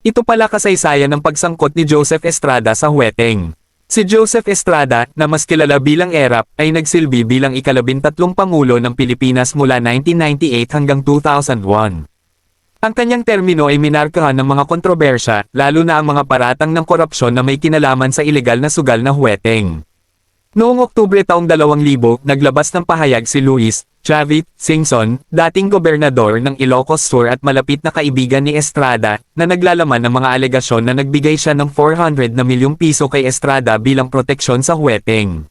Ito pala kasaysayan ng pagsangkot ni Joseph Estrada sa Hueteng. Si Joseph Estrada, na mas kilala bilang ERAP, ay nagsilbi bilang ikalabintatlong Pangulo ng Pilipinas mula 1998 hanggang 2001. Ang kanyang termino ay minarkahan ng mga kontrobersya, lalo na ang mga paratang ng korupsyon na may kinalaman sa ilegal na sugal na Hueteng. Noong Oktubre taong 2000, naglabas ng pahayag si Luis Chavit Singson, dating gobernador ng Ilocos Sur at malapit na kaibigan ni Estrada, na naglalaman ng mga alegasyon na nagbigay siya ng 400 na milyong piso kay Estrada bilang proteksyon sa Hueteng.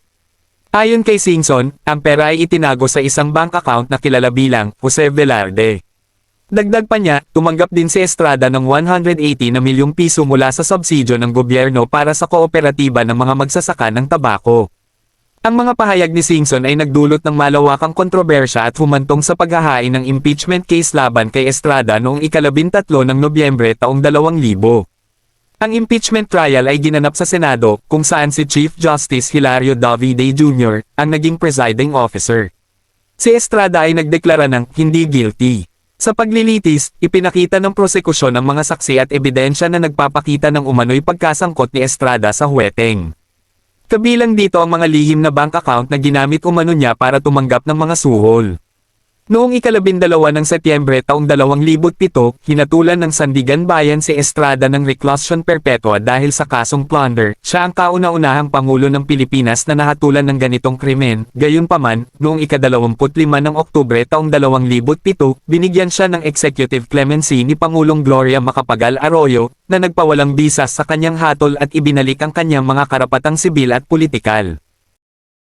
Ayon kay Singson, ang pera ay itinago sa isang bank account na kilala bilang Jose Velarde. Dagdag pa niya, tumanggap din si Estrada ng 180 na milyong piso mula sa subsidyo ng gobyerno para sa kooperatiba ng mga magsasaka ng tabako. Ang mga pahayag ni Singson ay nagdulot ng malawakang kontrobersya at humantong sa paghahain ng impeachment case laban kay Estrada noong ikalabintatlo ng Nobyembre taong 2000. Ang impeachment trial ay ginanap sa Senado, kung saan si Chief Justice Hilario Davide Jr. ang naging presiding officer. Si Estrada ay nagdeklara ng hindi guilty. Sa paglilitis, ipinakita ng prosekusyon ang mga saksi at ebidensya na nagpapakita ng umano'y pagkasangkot ni Estrada sa Hueteng. Kabilang dito ang mga lihim na bank account na ginamit umano niya para tumanggap ng mga suhol. Noong ikalabindalawa ng Setyembre taong 2007, hinatulan ng Sandigan Bayan si Estrada ng reclusion perpetua dahil sa kasong plunder. Siya ang kauna-unahang Pangulo ng Pilipinas na nahatulan ng ganitong krimen. Gayunpaman, noong ikadalawamput-lima ng Oktubre taong 2007, binigyan siya ng executive clemency ni Pangulong Gloria Macapagal Arroyo, na nagpawalang bisa sa kanyang hatol at ibinalik ang kanyang mga karapatang sibil at politikal.